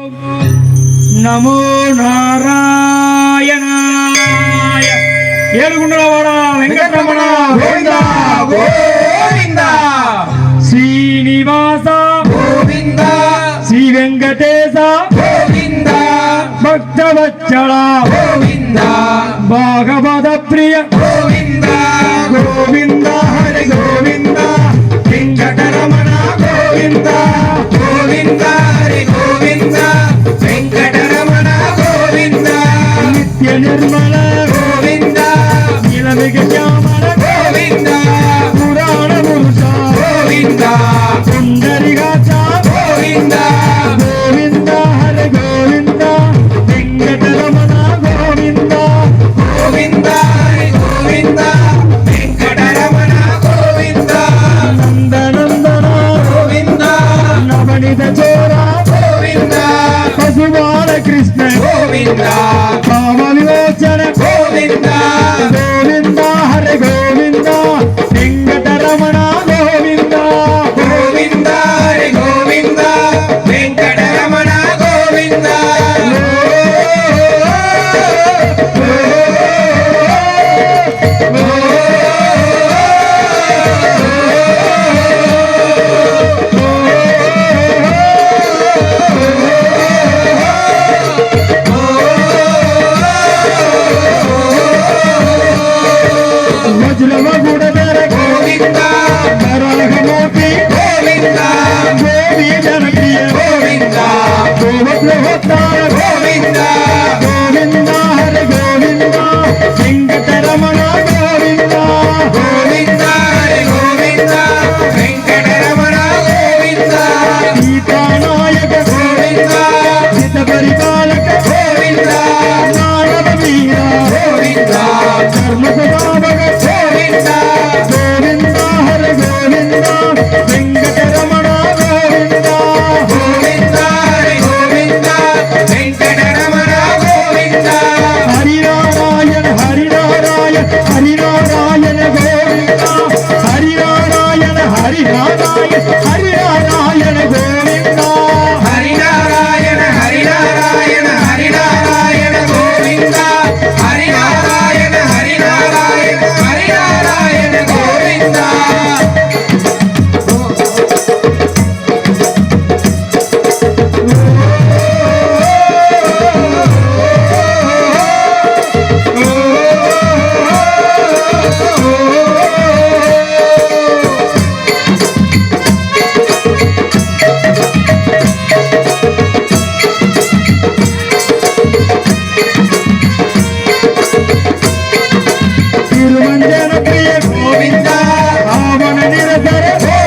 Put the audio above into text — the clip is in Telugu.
నమో నారాయణాయ. ఏడుగుండవాడ వెంకటరమణ. గోవింద గోవింద. శ్రీనివాస. గోవింద. శ్రీ వెంకటేశ. గోవింద. గోవింద. భాగవత ప్రియ. Govinda. Ramakrishna, Ramakrishna, Ramakrishna, Ramakrishna, Ramakrishna, Ramakrishna, Ramakrishna, tere